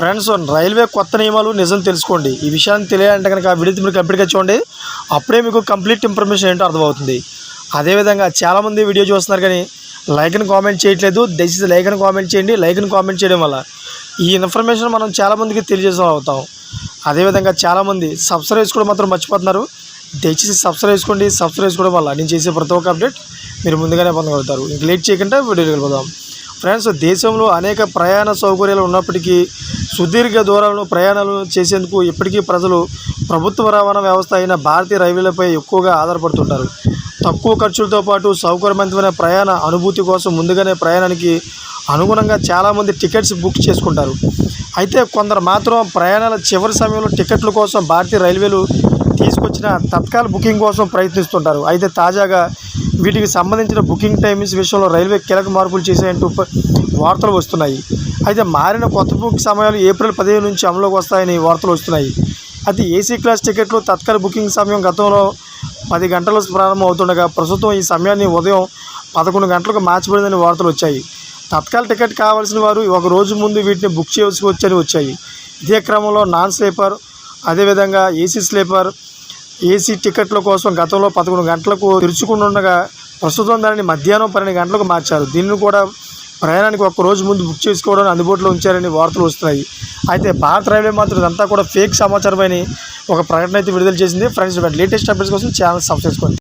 Friends railway కొత్త నియమాలు నిజం తెలుసుకోండి. ఈ విషయాన్ని తెలియాలంటే కనుక ఆ వీడియో మీరు కంప్లీట్గా చూడండి. అప్పుడే మీకు కంప్లీట్ ఇన్ఫర్మేషన్ ఏంటో అర్థమవుతుంది. అదేవిధంగా చాలామంది వీడియో చూస్తున్నారు కానీ లైక్ని కామెంట్ చేయట్లేదు. దయచేసి లైక్ని కామెంట్ చేయండి. లైక్ని కామెంట్ చేయడం వల్ల ఈ ఇన్ఫర్మేషన్ మనం చాలామందికి తెలియజేసే అవుతాం. అదేవిధంగా చాలామంది సబ్స్క్రైబ్ చేసుకోవడం మాత్రం మర్చిపోతున్నారు. దయచేసి సబ్స్క్రైబ్ చేసుకోండి. సబ్స్క్రైబ్ చేసుకోవడం వల్ల నేను చేసే ప్రతి ఒక్క అప్డేట్ మీరు ముందుగానే పొందగలుగుతారు. ఇంక లేట్ చేయకుండా వీడియోకి వెళ్ళిపోదాం. ఫ్రెండ్స్ దేశంలో అనేక ప్రయాణ సౌకర్యాలు ఉన్నప్పటికీ సుదీర్ఘ దూరాలను ప్రయాణాలు చేసేందుకు ఇప్పటికీ ప్రజలు ప్రభుత్వ రవాణా వ్యవస్థ అయిన భారతీయ రైల్వేలపై ఎక్కువగా ఆధారపడుతుంటారు. తక్కువ ఖర్చులతో పాటు సౌకర్యవంతమైన ప్రయాణ అనుభూతి కోసం ముందుగానే ప్రయాణానికి అనుగుణంగా చాలామంది టికెట్స్ బుక్ చేసుకుంటారు. అయితే కొందరు మాత్రం ప్రయాణాల చివరి సమయంలో టికెట్ల కోసం భారతీయ రైల్వేలు తీసుకొచ్చిన తత్కాల బుకింగ్ కోసం ప్రయత్నిస్తుంటారు. అయితే తాజాగా వీటికి సంబంధించిన బుకింగ్ టైమింగ్స్ విషయంలో రైల్వే కీలక మార్పులు చేసేంటూ వార్తలు వస్తున్నాయి. అయితే మారిన కొత్త బుక్ సమయాలు ఏప్రిల్ పదిహేను నుంచి అమలులోకి వస్తాయని వార్తలు వస్తున్నాయి. అయితే ఏసీ క్లాస్ టికెట్లు తత్కాల బుకింగ్ సమయం గతంలో పది గంటలు ప్రారంభం అవుతుండగా ప్రస్తుతం ఈ సమయాన్ని ఉదయం పదకొండు గంటలకు మార్చబడిందని వార్తలు వచ్చాయి. తత్కాల టికెట్ కావాల్సిన వారు ఒక రోజు ముందు వీటిని బుక్ చేయవలసి వచ్చని వచ్చాయి. ఇదే క్రమంలో నాన్ స్లీపర్ అదేవిధంగా ఏసీ స్లీపర్ ఏసీ టికెట్ల కోసం గతంలో పదకొండు గంటలకు తెరుచుకుంటుండగా ప్రస్తుతం దానిని మధ్యాహ్నం పన్నెండు గంటలకు మార్చారు. దీన్ని కూడా ప్రయాణానికి ఒక్క రోజు ముందు బుక్ చేసుకోవడం అందుబాటులో ఉంచారని వార్తలు వస్తున్నాయి. అయితే భారత రైల్వే మాత్రం ఇదంతా కూడా ఫేక్ సమాచారమని ఒక ప్రకటన అయితే విడుదల చేసింది. ఫ్రెండ్స్ లేటెస్ట్ అప్డేట్స్ కోసం ఛానల్ సబ్స్క్రైబ్ చేసుకోండి.